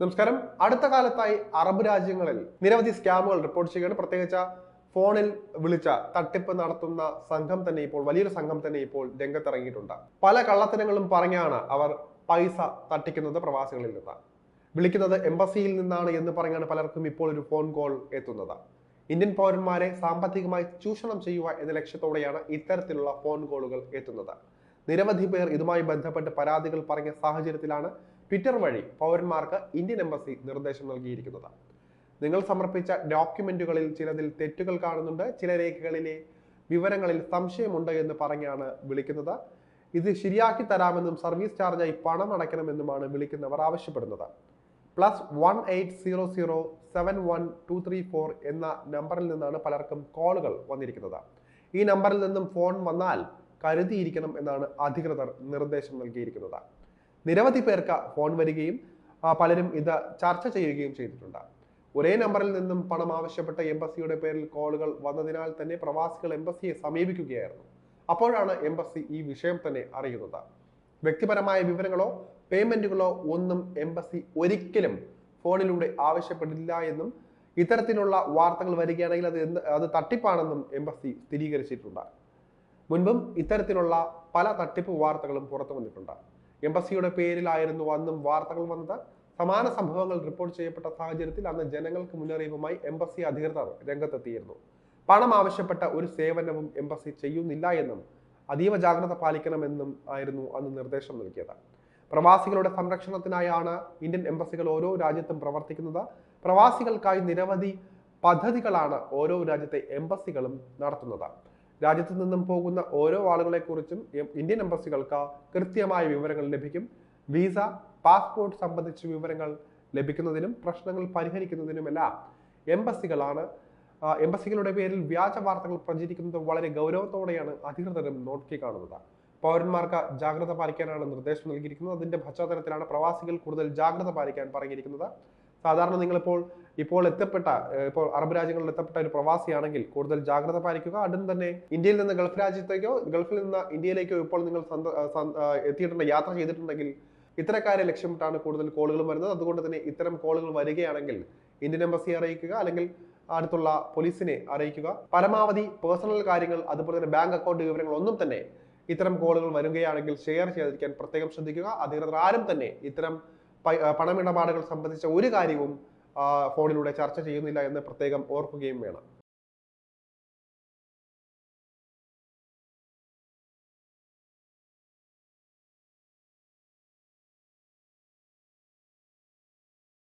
നമസ്കാരം. അടുത്ത കാലത്തായി അറബ് രാജ്യങ്ങളിൽ നിരവധി സ്കാമുകൾ റിപ്പോർട്ട് ചെയ്യുകയാണ്. പ്രത്യേകിച്ച് ഫോണിൽ വിളിച്ച തട്ടിപ്പ് നടത്തുന്ന സംഘം തന്നെ ഇപ്പോൾ വലിയൊരു സംഘം തന്നെ ഇപ്പോൾ രംഗത്തിറങ്ങിയിട്ടുണ്ട്. പല കള്ളത്തരങ്ങളും പറഞ്ഞാണ് അവർ പൈസ തട്ടിക്കുന്നത് പ്രവാസികളിൽ നിന്ന്. വിളിക്കുന്നത് എംബസിയിൽ നിന്നാണ് എന്ന് പറഞ്ഞാണ് പലർക്കും ഇപ്പോൾ ഒരു ഫോൺ കോൾ എത്തുന്നത്. ഇന്ത്യൻ പൗരന്മാരെ സാമ്പത്തികമായി ചൂഷണം ചെയ്യുക എന്ന ലക്ഷ്യത്തോടെയാണ് ഇത്തരത്തിലുള്ള ഫോൺ കോളുകൾ എത്തുന്നത്. നിരവധി പേർ ഇതുമായി ബന്ധപ്പെട്ട് പരാതികൾ പറഞ്ഞ സാഹചര്യത്തിലാണ് ട്വിറ്റർ വഴി പൗരന്മാർക്ക് ഇന്ത്യൻ എംബസി നിർദ്ദേശം നൽകിയിരിക്കുന്നത്. നിങ്ങൾ സമർപ്പിച്ച ഡോക്യുമെന്റുകളിൽ ചിലതിൽ തെറ്റുകൾ കാണുന്നുണ്ട് ചില രേഖകളിലെ വിവരങ്ങളിൽ സംശയമുണ്ട് എന്ന് പറഞ്ഞാണ് വിളിക്കുന്നത്. ഇത് ശരിയാക്കി തരാമെന്നും സർവീസ് ചാർജായി പണം അടയ്ക്കണമെന്നുമാണ് വിളിക്കുന്നവർ ആവശ്യപ്പെടുന്നത്. Plus one eight zero zero seven one two three four എന്ന നമ്പറിൽ നിന്നാണ് പലർക്കും കോളുകൾ വന്നിരിക്കുന്നത്. ഈ നമ്പറിൽ നിന്നും ഫോൺ വന്നാൽ കരുതിയിരിക്കണം എന്നാണ് അധികൃതർ നിർദ്ദേശം നൽകിയിരിക്കുന്നത്. നിരവധി പേർക്ക് ഫോൺ വരികയും പലരും ഇത് ചർച്ച ചെയ്യുകയും ചെയ്തിട്ടുണ്ട്. ഒരേ നമ്പറിൽ നിന്നും പണം ആവശ്യപ്പെട്ട എംബസിയുടെ പേരിൽ കോളുകൾ വന്നതിനാൽ തന്നെ പ്രവാസികൾ എംബസിയെ സമീപിക്കുകയായിരുന്നു. അപ്പോഴാണ് എംബസി ഈ വിഷയം തന്നെ അറിയുന്നത്. വ്യക്തിപരമായ വിവരങ്ങളോ പേയ്മെന്റുകളോ ഒന്നും എംബസി ഒരിക്കലും ഫോണിലൂടെ ആവശ്യപ്പെടില്ല എന്നും ഇത്തരത്തിലുള്ള വാർത്തകൾ വരികയാണെങ്കിൽ അത് അത് തട്ടിപ്പാണെന്നും എംബസി സ്ഥിരീകരിച്ചിട്ടുണ്ട്. മുൻപും ഇത്തരത്തിലുള്ള പല തട്ടിപ്പ് വാർത്തകളും പുറത്തു വന്നിട്ടുണ്ട് എംബസിയുടെ പേരിലായിരുന്നു അന്നും വാർത്തകൾ വന്നത്. സമാന സംഭവങ്ങൾ റിപ്പോർട്ട് ചെയ്യപ്പെട്ട സാഹചര്യത്തിൽ അന്ന് ജനങ്ങൾക്ക് മുന്നറിയിപ്പുമായി എംബസി അധികൃതർ രംഗത്തെത്തിയിരുന്നു. പണം ആവശ്യപ്പെട്ട ഒരു സേവനവും എംബസി ചെയ്യുന്നില്ല എന്നും അതീവ ജാഗ്രത പാലിക്കണമെന്നും ആയിരുന്നു അന്ന് നിർദ്ദേശം നൽകിയത്. പ്രവാസികളുടെ സംരക്ഷണത്തിനായാണ് ഇന്ത്യൻ എംബസികൾ ഓരോ രാജ്യത്തും പ്രവർത്തിക്കുന്നത്. പ്രവാസികൾക്കായി നിരവധി പദ്ധതികളാണ് ഓരോ രാജ്യത്തെ എംബസികളും നടത്തുന്നത്. രാജ്യത്തു നിന്നും പോകുന്ന ഓരോ ആളുകളെക്കുറിച്ചും കുറിച്ചും ഇന്ത്യൻ എംബസികൾക്ക് കൃത്യമായ വിവരങ്ങൾ ലഭിക്കും. വിസ പാസ്പോർട്ട് സംബന്ധിച്ച വിവരങ്ങൾ ലഭിക്കുന്നതിനും പ്രശ്നങ്ങൾ പരിഹരിക്കുന്നതിനുമെല്ലാം എംബസികളാണ്. എംബസികളുടെ പേരിൽ വ്യാജ വാർത്തകൾ പ്രചരിക്കുന്നത് വളരെ ഗൗരവത്തോടെയാണ് അധികൃതരും നോക്കി കാണുന്നത്. പൗരന്മാർക്ക് ജാഗ്രത പാലിക്കാനാണ് നിർദ്ദേശം നൽകിയിരിക്കുന്നത്. അതിന്റെ പശ്ചാത്തലത്തിലാണ് പ്രവാസികൾ കൂടുതൽ ജാഗ്രത പാലിക്കാൻ പറഞ്ഞിരിക്കുന്നത്. സാധാരണ നിങ്ങളിപ്പോൾ ഇപ്പോൾ എത്തപ്പെട്ട ഇപ്പോൾ അറബ് രാജ്യങ്ങളിൽ എത്തപ്പെട്ട ഒരു പ്രവാസിയാണെങ്കിൽ കൂടുതൽ ജാഗ്രത പാലിക്കുക. അടും തന്നെ ഇന്ത്യയിൽ നിന്ന് ഗൾഫ് രാജ്യത്തേക്കോ ഗൾഫിൽ നിന്ന് ഇന്ത്യയിലേക്കോ ഇപ്പോൾ നിങ്ങൾ എത്തിയിട്ടുണ്ട് യാത്ര ചെയ്തിട്ടുണ്ടെങ്കിൽ ഇത്തരക്കാരെ ലക്ഷ്യമിട്ടാണ് കൂടുതൽ കോളുകൾ വരുന്നത്. അതുകൊണ്ട് തന്നെ ഇത്തരം കോളുകൾ വരികയാണെങ്കിൽ ഇന്ത്യൻ എംബസിയെ അറിയിക്കുക അല്ലെങ്കിൽ അടുത്തുള്ള പോലീസിനെ അറിയിക്കുക. പരമാവധി പേഴ്സണൽ കാര്യങ്ങൾ അതുപോലെ തന്നെ ബാങ്ക് അക്കൗണ്ട് വിവരങ്ങൾ ഒന്നും തന്നെ ഇത്തരം കോളുകൾ വരികയാണെങ്കിൽ ഷെയർ ചെയ്യാതിരിക്കാൻ പ്രത്യേകം ശ്രദ്ധിക്കുക. അധികൃതർ ആരും തന്നെ ഇത്തരം പണമിടപാടുകൾ സംബന്ധിച്ച ഒരു കാര്യവും ഫോണിലൂടെ ചർച്ച ചെയ്യുന്നില്ല എന്ന് പ്രത്യേകം ഓർക്കുകയും വേണം.